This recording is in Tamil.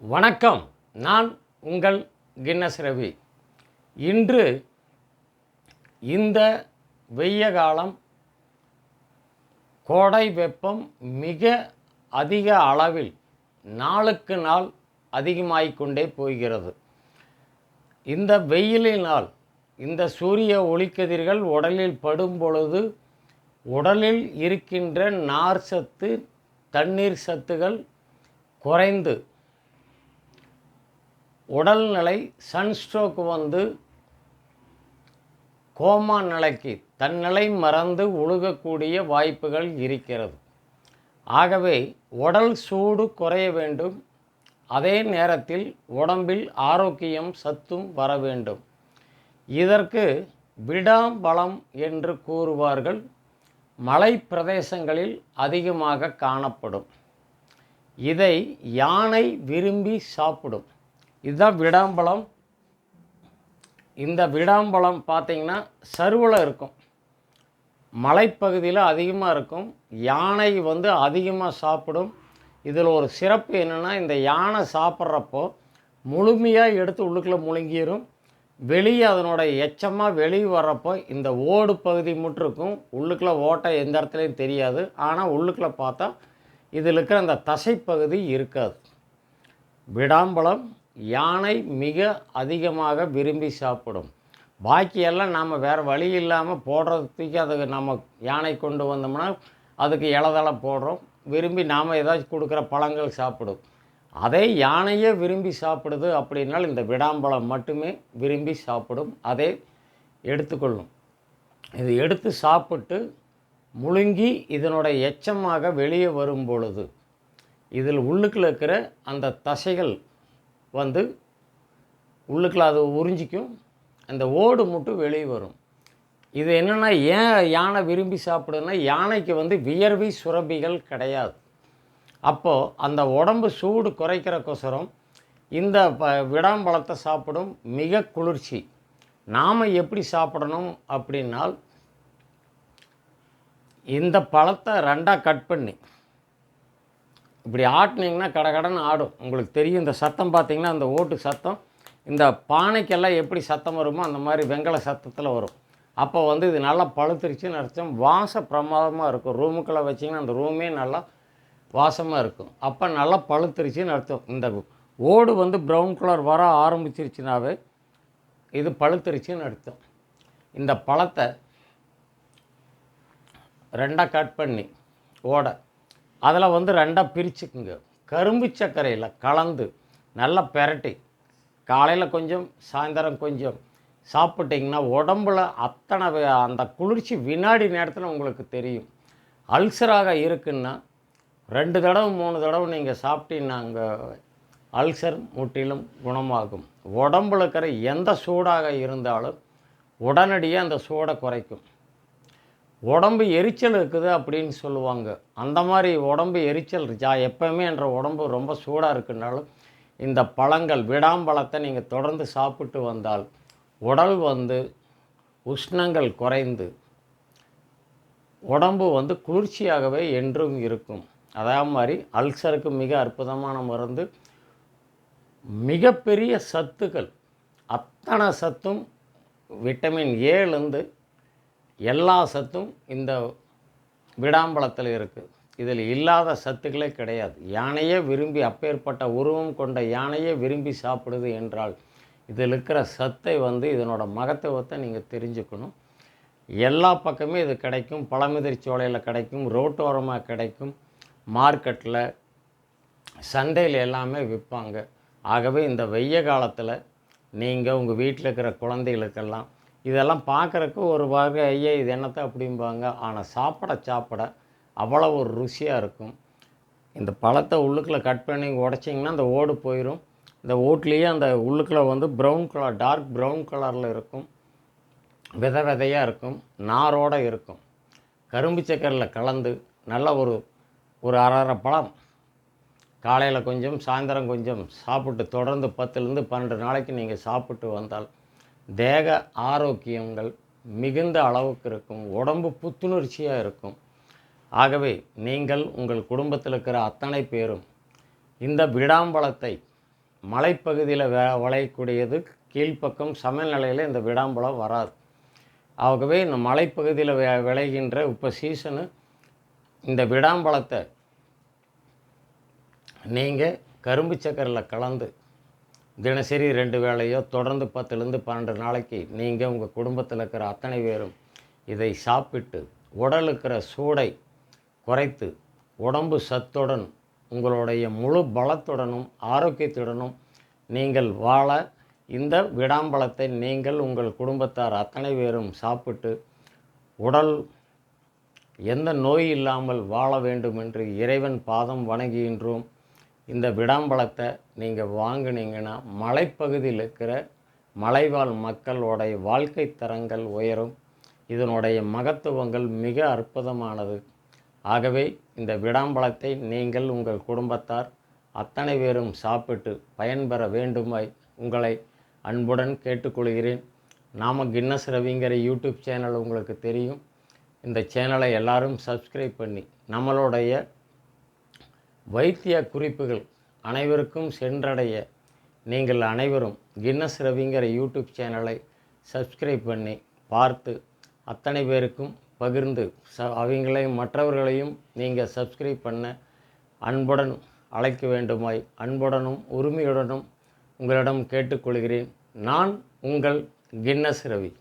வணக்கம். நான் உங்கள் கின்னஸ் ரவி. இன்று இந்த வெய்ய காலம் கோடை வெப்பம் மிக அதிக அளவில் நாளுக்கு நாள் அதிகமாகிக் கொண்டே போகிறது. இந்த வெயிலினால் இந்த சூரிய ஒளிக்கதிர்கள் உடலில் படும் பொழுது உடலில் இருக்கின்ற நார் சத்து தண்ணீர் சத்துகள் குறைந்து உடல்நிலை சன்ஸ்ட்ரோக் வந்து கோமா நிலைக்கு தன்னிலை மறந்து ஒழுகக்கூடிய வாய்ப்புகள் இருக்கிறது. ஆகவே உடல் சூடு குறைய வேண்டும். அதே நேரத்தில் உடம்பில் ஆரோக்கியம் சத்தும் வர வேண்டும். இதற்கு விடாம்பலம் என்று கூறுவார்கள். மலை பிரதேசங்களில் அதிகமாக காணப்படும். இதை யானை விரும்பி சாப்பிடும். இதுதான் விடாம்பழம் இந்த விடாம்பழம் பார்த்தீங்கன்னா சருவில் இருக்கும். மலைப்பகுதியில் அதிகமாக இருக்கும். யானை வந்து அதிகமாக சாப்பிடும். இதில் ஒரு சிறப்பு என்னென்னா இந்த யானை சாப்பிட்றப்போ முழுமையாக எடுத்து உள்ளுக்குள்ளே முழுங்கிடும் வெளியே அதனோட எச்சமாக வெளியே வர்றப்போ இந்த ஓடு பகுதி மட்டும் உள்ளுக்குள்ளே ஓட்டை எந்த இடத்துலையும் தெரியாது. ஆனால் உள்ளுக்குள்ளே பார்த்தா இதில் இருக்கிற அந்த தசைப்பகுதி இருக்காது. விடாம்பழம் யானை மிக அதிகமாக விரும்பி சாப்பிடும். பாக்கியெல்லாம் நாம் வேறு வழி இல்லாமல் போடுறதுக்கு அதுக்கு நம்ம யானை கொண்டு வந்தோம்னா அதுக்கு இலதலை போடுறோம். விரும்பி நாம் ஏதாச்சும் கொடுக்குற பழங்கள் சாப்பிடும். அதே யானையே விரும்பி சாப்பிடுது அப்படின்னால் இந்த விடாம்பழம் மட்டுமே விரும்பி சாப்பிடும். அதை எடுத்துக்கொள்ளும். இது எடுத்து சாப்பிட்டு முழுங்கி இதனுடைய எச்சமாக வெளியே வரும் பொழுது இதில் உள்ளுக்குள்ள இருக்கிற அந்த தசைகள் வந்து உள்ளுக்குள்ள அது உறிஞ்சிக்கும். அந்த ஓடு மட்டும் வெளியே வரும். இது என்னென்னா ஏன் யானை விரும்பி சாப்பிடுதுன்னா யானைக்கு வந்து வியர்வை சுரப்பிகள் கிடையாது. அப்போது அந்த உடம்பு சூடு குறைக்கிறக்கோசரம் இந்த ப விடாம்பழத்தை சாப்பிடும் மிக குளிர்ச்சி. நாம் எப்படி சாப்பிடணும் அப்படின்னால் இந்த பழத்தை ரெண்டாக கட் பண்ணி இப்படி ஆட்டினீங்கன்னா கடகடன்னு ஆடும். உங்களுக்கு தெரியும் இந்த சத்தம் பார்த்தீங்கன்னா அந்த ஓட்டு சத்தம் இந்த பானைக்கெல்லாம் எப்படி சத்தம் வருமோ அந்த மாதிரி வெங்கல சத்தத்தில் வரும். அப்போ வந்து இது நல்லா பழுத்துருச்சுன்னு அர்த்தம் வாச பிரமாதமாக இருக்கும். ரூமுக்குள்ளே வச்சிங்கன்னா அந்த ரூமே நல்லா வாசமாக இருக்கும். அப்போ நல்லா பழுத்துருச்சுன்னு அர்த்தம் இந்த ஓடு வந்து ப்ரௌன் கலர் வர ஆரம்பிச்சிருச்சுனாவே இது பழுத்துருச்சுன்னு அர்த்தம். இந்த பழத்தை ரெண்டாக கட் பண்ணி ஓடை அதில் வந்து ரெண்டாக பிரிச்சுக்குங்க. கரும்பு சர்க்கரையில் கலந்து நல்லா பெரட்டி காலையில் கொஞ்சம் சாயந்தரம் கொஞ்சம் சாப்பிட்டிங்கன்னா உடம்புல அத்தனை அந்த குளிர்ச்சி வினாடி நேரத்தில் உங்களுக்கு தெரியும். அல்சராக இருக்குன்னா ரெண்டு தடவை மூணு தடவை நீங்கள் சாப்பிட்டீங்கன்னா அங்கே அல்சர் முற்றிலும் குணமாகும். உடம்புல இருக்கிற எந்த சூடாக இருந்தாலும் உடனடியாக அந்த சூடை குறைக்கும். உடம்பு எரிச்சல் இருக்குது அப்படின்னு சொல்லுவாங்க. அந்த மாதிரி உடம்பு எரிச்சல் ஜா எப்போவுமே என்ற உடம்பு ரொம்ப சூடாக இருக்குனாலும் இந்த பழங்கள் விடாம்பழத்தை நீங்கள் தொடர்ந்து சாப்பிட்டு வந்தால் உடல் வந்து உஷ்ணங்கள் குறைந்து உடம்பு வந்து குளிர்ச்சியாகவே என்றும் இருக்கும். அதே மாதிரி அல்சருக்கு மிக அற்புதமான மருந்து. மிகப்பெரிய சத்துக்கள். அத்தனை சத்தும் விட்டமின் ஏலேருந்து எல்லா சத்தும் இந்த விடாம்பழத்தில் இருக்குது இதில் இல்லாத சத்துக்களே கிடையாது. யானையே விரும்பி அப்பேற்பட்ட உருவம் கொண்ட யானையே விரும்பி சாப்பிடுது என்றால் இதில் இருக்கிற சத்தை வந்து இதனோட மகத்துவத்தை நீங்கள் தெரிஞ்சுக்கணும். எல்லா பக்கமே இது கிடைக்கும். பழமுதிர் சோலையில் கிடைக்கும். ரோட்டோரமாக கிடைக்கும். மார்க்கெட்டில் சந்தையில் எல்லாமே விற்பாங்க. ஆகவே இந்த வெய்ய காலத்தில் நீங்கள் உங்கள் வீட்டில் இருக்கிற குழந்தைகளுக்கெல்லாம் இதெல்லாம் பார்க்குறக்கு ஒரு வகை ஐயா இது என்னத்தை? அப்படிம்பாங்க. ஆனால் சாப்பிட சாப்பிட அவ்வளோ ஒரு ருசியாக இருக்கும். இந்த பழத்தை உள்ளுக்குள்ளே கட் பண்ணி உடச்சிங்கன்னா அந்த ஓடு போயிடும் இந்த ஓட்லேயே அந்த உள்ளுக்குள்ளே வந்து ப்ரௌன் கலர் டார்க் ப்ரௌன் கலரில் இருக்கும். விதை விதையாக இருக்கும். நாரோடு இருக்கும். கரும்பு சக்கரில் கலந்து நல்ல ஒரு ஒரு அரை பழம். காலையில் கொஞ்சம் சாயந்தரம் கொஞ்சம் சாப்பிட்டு தொடர்ந்து பத்துலேருந்து பன்னெண்டு நாளைக்கு நீங்கள் சாப்பிட்டு வந்தால் தேக ஆரோக்கியங்கள் மிகுந்த அளவுக்கு இருக்கும். உடம்பு புத்துணர்ச்சியாக இருக்கும். ஆகவே நீங்கள் உங்கள் குடும்பத்தில் இருக்கிற அத்தனை பேரும் இந்த விடாம்பழத்தை மலைப்பகுதியில் வெ விளையக்கூடியது கீழ்ப்பக்கம் சமநிலையில் இந்த விடாம்பழம் வராது. ஆகவே இந்த மலைப்பகுதியில் விளைகின்ற இப்போ சீசனு இந்த விடாம்பழத்தை நீங்கள் கரும்பு சக்கரையில் கலந்து தினசரி ரெண்டு வேளையோ தொடர்ந்து பத்துலேருந்து பன்னெண்டு நாளைக்கு நீங்கள் உங்கள் குடும்பத்தில் இருக்கிற அத்தனை பேரும் இதை சாப்பிட்டு உடல் இருக்கிற சூடை குறைத்து உடம்பு சத்துடன் உங்களுடைய முழு பலத்துடனும் ஆரோக்கியத்துடனும் நீங்கள் வாழ இந்த விடாம்பழத்தை நீங்கள் உங்கள் குடும்பத்தார் அத்தனை பேரும் சாப்பிட்டு உடல் எந்த நோய் இல்லாமல் வாழ வேண்டும் என்று இறைவன் பாதம் வணங்குகின்றோம். இந்த விடாம்பழத்தை நீங்கள் வாங்கினீங்கன்னா மலைப்பகுதியில் இருக்கிற மலைவாழ் மக்களோடைய வாழ்க்கை தரங்கள் உயரும். இதனுடைய மகத்துவங்கள் மிக அற்புதமானது. ஆகவே இந்த விடாம்பழத்தை நீங்கள் உங்கள் குடும்பத்தார் அத்தனை பேரும் சாப்பிட்டு பயன்பெற வேண்டுமாய் உங்களை அன்புடன் கேட்டுக்கொள்கிறேன். நாம கின்னஸ் ரவிங்கிற யூடியூப் சேனல் உங்களுக்கு தெரியும். இந்த சேனலை எல்லாரும் சப்ஸ்கிரைப் பண்ணி நம்மளுடைய வைத்திய குறிப்புகள் அனைவருக்கும் சென்றடைய நீங்கள் அனைவரும் கின்னஸ் ரவிங்கிற யூடியூப் சேனலை சப்ஸ்கிரைப் பண்ணி பார்த்து அத்தனை பேருக்கும் பகிர்ந்து ச அவங்களையும் மற்றவர்களையும் நீங்கள் சப்ஸ்கிரைப் பண்ண அன்புடன் அழைக்க வேண்டுமாய் அன்புடனும் உரிமையுடனும் உங்களிடம் கேட்டுக்கொள்கிறேன். நான் உங்கள் கின்னஸ் ரவி.